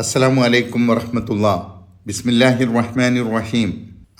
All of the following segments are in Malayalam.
അസ്സലാമു അലൈക്കും വറഹമത്തുള്ള. ബിസ്മില്ലാഹിർ റഹ്മാനിർ റഹീം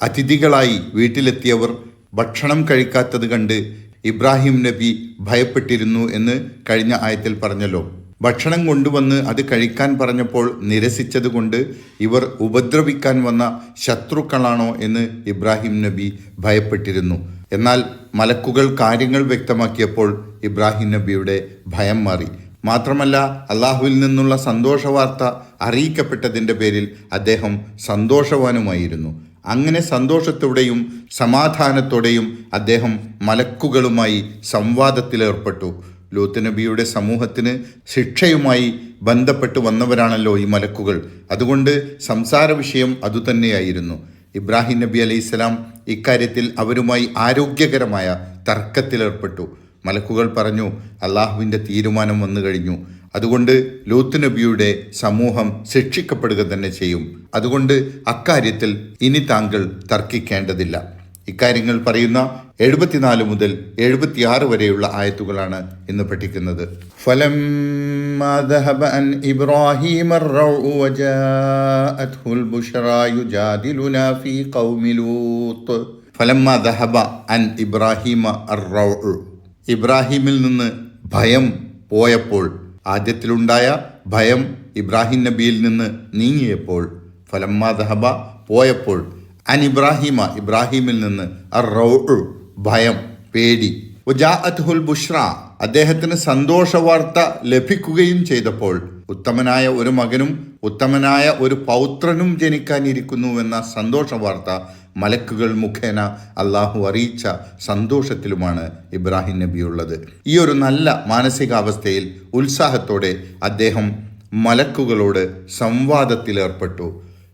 അതിഥികളായി വീട്ടിലെത്തിയവർ ഭക്ഷണം കഴിക്കാത്തത് കണ്ട് ഇബ്രാഹിം നബി ഭയപ്പെട്ടിരുന്നു എന്ന് കഴിഞ്ഞ ആയത്തിൽ പറഞ്ഞല്ലോ. ഭക്ഷണം കൊണ്ടുവന്ന് അത് കഴിക്കാൻ പറഞ്ഞപ്പോൾ നിരസിച്ചതുകൊണ്ട് ഇവർ ഉപദ്രവിക്കാൻ വന്ന ശത്രുക്കളാണോ എന്ന് ഇബ്രാഹിം നബി ഭയപ്പെട്ടിരുന്നു. എന്നാൽ മലക്കുകൾ കാര്യങ്ങൾ വ്യക്തമാക്കിയപ്പോൾ ഇബ്രാഹിം നബിയുടെ ഭയം മാറി. മാത്രമല്ല അള്ളാഹുവിൽ നിന്നുള്ള സന്തോഷ വാർത്ത അറിയിക്കപ്പെട്ടതിന്റെ പേരിൽ അദ്ദേഹം സന്തോഷവാനുമായിരുന്നു. അങ്ങനെ സന്തോഷത്തോടെയും സമാധാനത്തോടെയും അദ്ദേഹം മലക്കുകളുമായി സംവാദത്തിലേർപ്പെട്ടു. ലൂത്ത് നബിയുടെ സമൂഹത്തിന് ശിക്ഷയുമായി ബന്ധപ്പെട്ട് വന്നവരാണല്ലോ ഈ മലക്കുകൾ. അതുകൊണ്ട് സംസാര വിഷയം അതുതന്നെയായിരുന്നു. ഇബ്രാഹിം നബി അലൈഹിസ്സലാം ഇക്കാര്യത്തിൽ അവരുമായി ആരോഗ്യകരമായ തർക്കത്തിലേർപ്പെട്ടു. മലക്കുകൾ പറഞ്ഞു അള്ളാഹുവിന്റെ തീരുമാനം വന്നു കഴിഞ്ഞു അതുകൊണ്ട് ലൂത്ത് നബിയുടെ സമൂഹം ശിക്ഷിക്കപ്പെടുക തന്നെ ചെയ്യും. അതുകൊണ്ട് അക്കാര്യത്തിൽ ഇനി താങ്കൾ തർക്കിക്കേണ്ടതില്ല. ഇക്കാര്യങ്ങൾ പറയുന്ന എഴുപത്തിനാല് മുതൽ എഴുപത്തിയാറ് വരെയുള്ള ആയത്തുകളാണ് ഇന്ന് പഠിക്കുന്നത്. ഫലം ഇബ്രാഹിം ഫലമ്മ ദഹബ അൻ ഇബ്രാഹിമ ഇബ്രാഹിമിൽ നിന്ന് ഭയം പോയപ്പോൾ ആദ്യത്തിലുണ്ടായ ഭയം ഇബ്രാഹിം നബിയിൽ നിന്ന് നീങ്ങിയപ്പോൾ ഫലമ്മ ദഹബ പോയപ്പോൾ അൻ ഇബ്രാഹിമ ഇബ്രാഹിമിൽ നിന്ന് ഭയം പേടി. ഉജാഅത്ഹുൽ ബുഷ്ര അദ്ദേഹത്തിന് സന്തോഷ വാർത്ത ലഭിക്കുകയും ചെയ്തപ്പോൾ ഉത്തമനായ ഒരു മകനും ഉത്തമനായ ഒരു പൗത്രനും ജനിക്കാനിരിക്കുന്നുവെന്ന സന്തോഷ വാർത്ത മലക്കുകൾ മുഖേന അള്ളാഹു അറിയിച്ച സന്തോഷത്തിലുമാണ് ഇബ്രാഹിം നബിയുള്ളത് ഈ ഒരു നല്ല മാനസികാവസ്ഥയിൽ ഉത്സാഹത്തോടെ അദ്ദേഹം മലക്കുകളോട് സംവാദത്തിലേർപ്പെട്ടു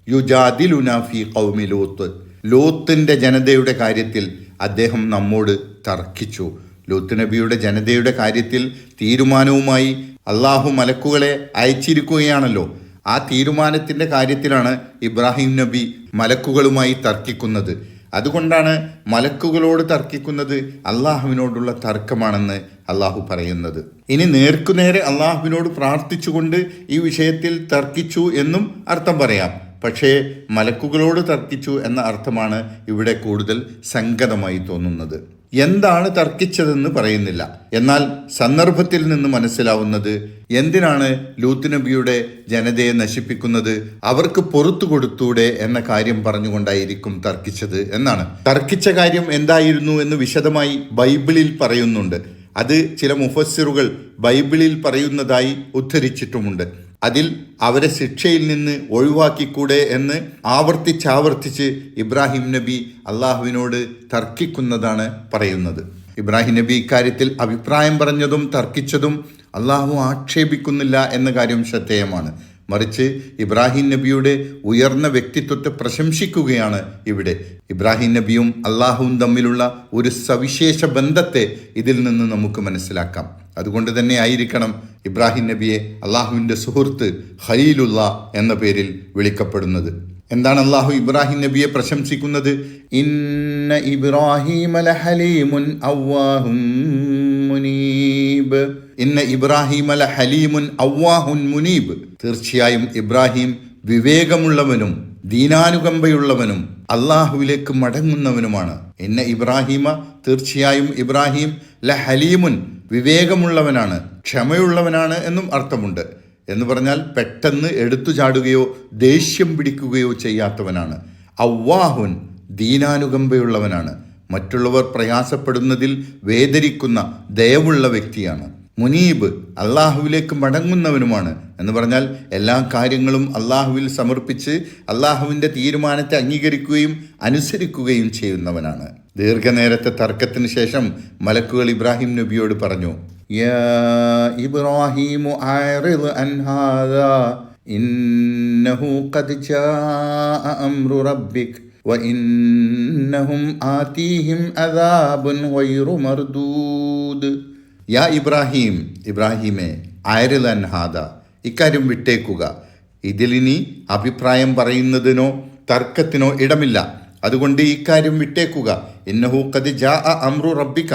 യുജാദി ലുനാഫി കൗമി ലൂത്ത്. ലൂത്തിന്റെ ജനതയുടെ കാര്യത്തിൽ അദ്ദേഹം നമ്മോട് തർക്കിച്ചു. ലൂത്ത് നബിയുടെ ജനതയുടെ കാര്യത്തിൽ തീരുമാനവുമായി അള്ളാഹു മലക്കുകളെ അയച്ചിരിക്കുകയാണല്ലോ. ആ തീരുമാനത്തിന്റെ കാര്യത്തിലാണ് ഇബ്രാഹിം നബി മലക്കുകളുമായി തർക്കിക്കുന്നത്. അതുകൊണ്ടാണ് മലക്കുകളോട് തർക്കിക്കുന്നത് അള്ളാഹുവിനോടുള്ള തർക്കമാണെന്ന് അള്ളാഹു പറയുന്നത്. ഇനി നേർക്കുനേരെ അള്ളാഹുവിനോട് പ്രാർത്ഥിച്ചുകൊണ്ട് ഈ വിഷയത്തിൽ തർക്കിച്ചു എന്നും അർത്ഥം പറയാം. പക്ഷേ മലക്കുകളോട് തർക്കിച്ചു എന്ന അർത്ഥമാണ് ഇവിടെ കൂടുതൽ സംഗതമായി തോന്നുന്നത്. എന്താണ് തർക്കിച്ചതെന്ന് പറയുന്നില്ല. എന്നാൽ സന്ദർഭത്തിൽ നിന്ന് മനസ്സിലാവുന്നത് എന്തിനാണ് ലൂത്ത് നബിയുടെ ജനതയെ നശിപ്പിക്കുന്നത് അവർക്ക് പൊറത്തു കൊടുത്തൂടെ എന്ന കാര്യം പറഞ്ഞുകൊണ്ടായിരിക്കും തർക്കിച്ചത് എന്നാണ്. തർക്കിച്ച കാര്യം എന്തായിരുന്നു എന്ന് വിശദമായി ബൈബിളിൽ പറയുന്നുണ്ട്. അത് ചില മുഫസ്സിറുകൾ ബൈബിളിൽ പറയുന്നതായി ഉദ്ധരിച്ചിട്ടുമുണ്ട്. അതിൽ അവരെ ശിക്ഷയിൽ നിന്ന് ഒഴിവാക്കിക്കൂടെ എന്ന് ആവർത്തിച്ചാവർത്തിച്ച് ഇബ്രാഹിം നബി അള്ളാഹുവിനോട് തർക്കിക്കുന്നതാണ് പറയുന്നത്. ഇബ്രാഹിം നബി ഇക്കാര്യത്തിൽ അഭിപ്രായം പറഞ്ഞതും തർക്കിച്ചതും അള്ളാഹു ആക്ഷേപിക്കുന്നില്ല എന്ന കാര്യം ശ്രദ്ധേയമാണ്. മറിച്ച് ഇബ്രാഹിം നബിയുടെ ഉയർന്ന വ്യക്തിത്വത്തെ പ്രശംസിക്കുകയാണ് ഇവിടെ. ഇബ്രാഹിം നബിയും അള്ളാഹുവും തമ്മിലുള്ള ഒരു സവിശേഷ ബന്ധത്തെ ഇതിൽ നിന്ന് നമുക്ക് മനസ്സിലാക്കാം. അതുകൊണ്ട് തന്നെ ആയിരിക്കണം ഇബ്രാഹിം നബിയെ അള്ളാഹുവിന്റെ സുഹൃത്ത് ഖലീലുള്ള എന്ന പേരിൽ വിളിക്കപ്പെടുന്നത്. എന്താണ് അള്ളാഹു ഇബ്രാഹിം നബിയെ പ്രശംസിക്കുന്നത്? ഇന്ന ഇബ്രാഹിം മുനീബ്. ഇന്ന ഇബ്രാഹിം അല ഹലീമുൻ അവ്വാഹുൻ മുനീബ്. തീർച്ചയായും ഇബ്രാഹിം വിവേകമുള്ളവനും ദീനാനുകമ്പയുള്ളവനും അള്ളാഹുവിലേക്ക് മടങ്ങുന്നവനുമാണ്. എന്ന ഇബ്രാഹിമ തീർച്ചയായും ഇബ്രാഹിം ല ഹലീമുൻ വിവേകമുള്ളവനാണ് ക്ഷമയുള്ളവനാണ് എന്നും അർത്ഥമുണ്ട്. എന്ന് പറഞ്ഞാൽ പെട്ടെന്ന് എടുത്തു ചാടുകയോ ദേഷ്യം പിടിക്കുകയോ ചെയ്യാത്തവനാണ്. അവ്വാഹുൻ ദീനാനുകമ്പയുള്ളവനാണ്. മറ്റുള്ളവർ പ്രയാസപ്പെടുന്നതിൽ വേദനിക്കുന്ന ദയവുള്ള വ്യക്തിയാണ്. മുനീബ് അള്ളാഹുവിലേക്ക് മടങ്ങുന്നവനുമാണ്. എന്ന് പറഞ്ഞാൽ എല്ലാ കാര്യങ്ങളും അള്ളാഹുവിൽ സമർപ്പിച്ച് അള്ളാഹുവിന്റെ തീരുമാനത്തെ അംഗീകരിക്കുകയും അനുസരിക്കുകയും ചെയ്യുന്നവനാണ്. ദീർഘനേരത്തെ തർക്കത്തിന് ശേഷം മലക്കുകൾ ഇബ്രാഹിം നബിയോട് പറഞ്ഞു ഇന്നഹു അംറു വഇന്നഹും ആതീഹിം അദാബുൻ മർദൂദ്. യാ ഇബ്രാഹിം ഇബ്രാഹിമേ അയരൽ അൻഹാദ ഇക്കാര്യം വിട്ടേക്കുക. ഇതിലിനി അഭിപ്രായം പറയുന്നതിനോ തർക്കത്തിനോ ഇടമില്ല. അതുകൊണ്ട് ഈ കാര്യം വിട്ടേക്കുക. ഇന്നഹു ജാ അ അമ്രു റബ്ബിക്ക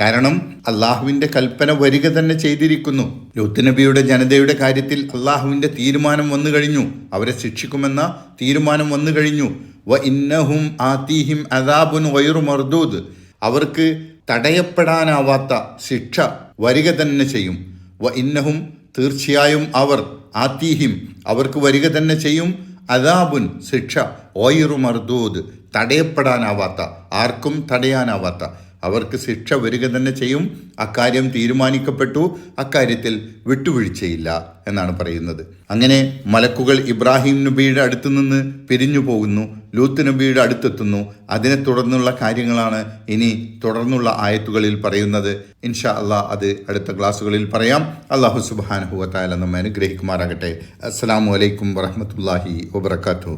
കാരണം അള്ളാഹുവിന്റെ കൽപ്പന വരിക തന്നെ ചെയ്തിരിക്കുന്നു. ലൂത്ത് നബിയുടെ ജനതയുടെ കാര്യത്തിൽ അള്ളാഹുവിന്റെ തീരുമാനം വന്നു കഴിഞ്ഞു. അവരെ ശിക്ഷിക്കുമെന്ന തീരുമാനം വന്നു കഴിഞ്ഞു. വ ഇന്നഹും ആതീഹിം അദാബുൻ വൈറു മർദൂദ്. അവർക്ക് തടയപ്പെടാനാവാത്ത ശിക്ഷ വരിക തന്നെ ചെയ്യും. വ ഇന്നഹും തീർച്ചയായും അവർ ആത്തീഹിം അവർക്ക് വരിക തന്നെ ചെയ്യും. അദാബുൻ ശിക്ഷ ഓയിറു മർദൂദ്. തടയപ്പെടാനാവാത്ത ആർക്കും തടയാനാവാത്ത അവർക്ക് ശിക്ഷ വരിക തന്നെ ചെയ്യും. അക്കാര്യം തീരുമാനിക്കപ്പെട്ടു. അക്കാര്യത്തിൽ വിട്ടുവീഴ്ചയില്ല എന്നാണ് പറയുന്നത്. അങ്ങനെ മലക്കുകൾ ഇബ്രാഹിം നബിയുടെ അടുത്തു നിന്ന് പിരിഞ്ഞു പോകുന്നു. ലൂത്ത് നബിയുടെ അടുത്തെത്തുന്നു. അതിനെ തുടർന്നുള്ള കാര്യങ്ങളാണ് ഇനി തുടർന്നുള്ള ആയത്തുകളിൽ പറയുന്നത്. ഇൻഷാ അള്ളാഹ് അത് അടുത്ത ക്ലാസ്സുകളിൽ പറയാം. അള്ളാഹു സുബാനഹുവത്തായ നമ്മെ അനുഗ്രഹിക്കുമാറാകട്ടെ. അസ്സാം വലൈക്കും വറഹമത്തല്ലാഹി വബർക്കാത്തു